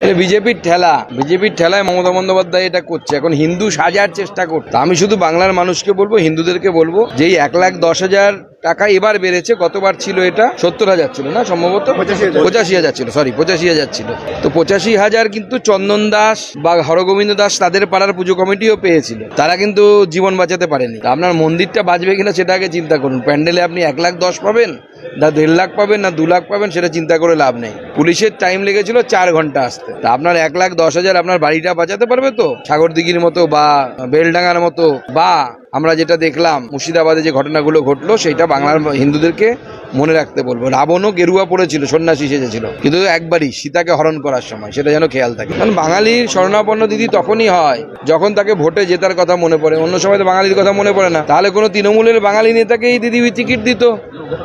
এটা বিজেপির ঠেলা, বিজেপির ঠেলায় মমতা বন্দ্যোপাধ্যায় এটা করছে। এখন হিন্দু সাজার চেষ্টা করতে আমি শুধু বাংলার মানুষকে বলব, হিন্দুদেরকে বলব যে এক লাখ দশ হাজার টাকা এবার বেড়েছে গতবার ছিল এটা? সত্তর হাজার ছিল না সম্ভবত? পঁচাশি হাজার। ছিল সরি পঁচাশি হাজার ছিল। তো পঁচাশি হাজার কিন্তু চন্দন দাস বা হরগোবিন্দ দাস তাদের পাড়ার পুজো কমিটিও পেয়েছিল। তারা কিন্তু জীবন বাঁচাতে পারেনি। তা আপনার মন্দিরটা বাঁচবে কিনা সেটা আগে চিন্তা করুন। প্যান্ডেলে আপনি এক লাখ দশ পাবেন না দেড় লাখ পাবেন না দু লাখ পাবেন সেটা চিন্তা করে লাভ নেই। পুলিশের টাইম লেগেছিল চার ঘণ্টা আসতে। তা আপনার এক লাখ দশ হাজার আপনার বাড়িটা বাঁচাতে পারবে তো? সাগরদিঘির মতো বা বেলডাঙ্গার মতো বা আমরা যেটা দেখলাম মুর্শিদাবাদে যে ঘটনাগুলো ঘটলো সেটা বাংলার হিন্দুদেরকে মনে রাখতে বলব। রাবণও গেরুয়া পড়েছিল সন্ন্যাসী সেজেছিল। কিন্তু একবারই সীতাকে হরণ করার সময়, সেটা যেন খেয়াল থাকে। কারণ বাঙালির স্বর্ণাপন্ন দিদি তখনই হয়, যখন তাকে ভোটে জেতার কথা মনে পড়ে। অন্য সময় তো বাঙালির কথা মনে পড়ে না। তাহলে কোনো তৃণমূলের বাঙালি নেতাকেই দিদি টিকিট দিত?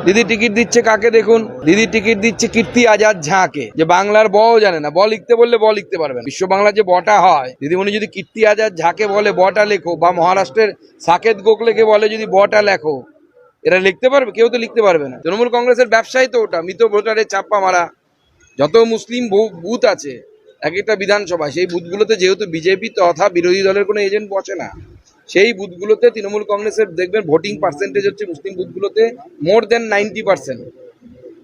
দিদি টিকিট দিচ্ছে কাকে দেখুন? দিদি টিকিট দিচ্ছে কীর্তি আজাদ ঝাঁকে। যে বাংলার ব জানে না, ব লিখতে বললে ব লিখতে পারবে না। বিশ্ব বাংলার যে বটা হয় দিদিমণি যদি কীর্তি আজাদ ঝাঁকে বলে বটা লেখো, বা মহারাষ্ট্রের সাকেত গোখলেকে বলে যদি বটা লেখো এরা লিখতে পারবে, কেউ তো লিখতে পারবে না। তৃণমূল কংগ্রেসের ব্যবসায় তো ওটা, মৃত ভোটারের চাপ্পা মারা। যত মুসলিম বুথ আছে, এক একটা বিধানসভা সেই বুথগুলোতে যেহেতু বিজেপি তথা বিরোধী দলের কোনো এজেন্ট বসে না, সেই বুথগুলোতে তৃণমূল কংগ্রেসের দেখবেন ভোটিং পার্সেন্টেজ হচ্ছে মুসলিম বুথগুলোতে more than ninety percent.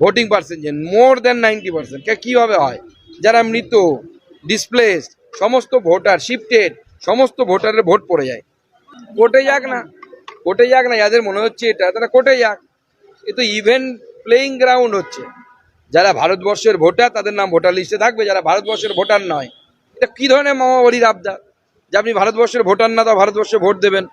Voting percentage, more than ninety percent. কীভাবে হয়? যারা মৃত ডিসপ্লেসড সমস্ত ভোটার শিফটেড সমস্ত ভোটারের ভোট পড়ে যায়। কোর্টে যাক না। কোর্টে যাক না, যাদের মনে হচ্ছে এটা, তারা কোর্টে যাক। এ তো ইভেন্ট প্লেইং গ্রাউন্ড হচ্ছে। যারা ভারতবর্ষের ভোটার, তাদের নাম ভোটার লিস্টে থাকবে, যারা ভারতবর্ষের ভোটার নয়। এটা কী ধরনের মামাবাড়ির আবদার? যে আপনি ভারতবর্ষের ভোটার না তা ভারতবর্ষে ভোট দেবেন।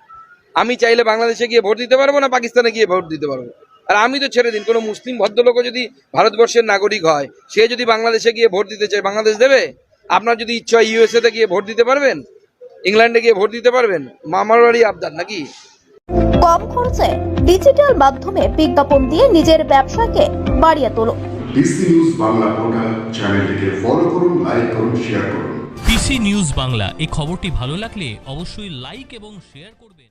আমি চাইলে বাংলাদেশে গিয়ে ভোট দিতে পারব না, পাকিস্তানে গিয়ে ভোট দিতে পারব? আর আমি তো ছেড়ে দিন, কোনো মুসলিম ভদ্রলোকও যদি ভারতবর্ষের নাগরিক হয়, সে যদি বাংলাদেশে গিয়ে ভোট দিতে চায়, বাংলাদেশ দেবে? আপনার যদি ইচ্ছা হয় ইউএসএ তে গিয়ে ভোট দিতে পারবেন? ইংল্যান্ডে গিয়ে ভোট দিতে পারবেন? মামার বাড়ি আবদার নাকি? কম খরচে ডিজিটাল মাধ্যমে বিজ্ঞাপন দিয়ে নিজের ব্যবসাকে বাড়িয়ে তোলো। ডিসি নিউজ বাংলা পোর্টাল চ্যানেলটিকে ফলো করুন লাইক করুন শেয়ার করুন। পিসি নিউজ বাংলা এই খবরটি ভালো লাগলে অবশ্যই লাইক এবং শেয়ার করবেন।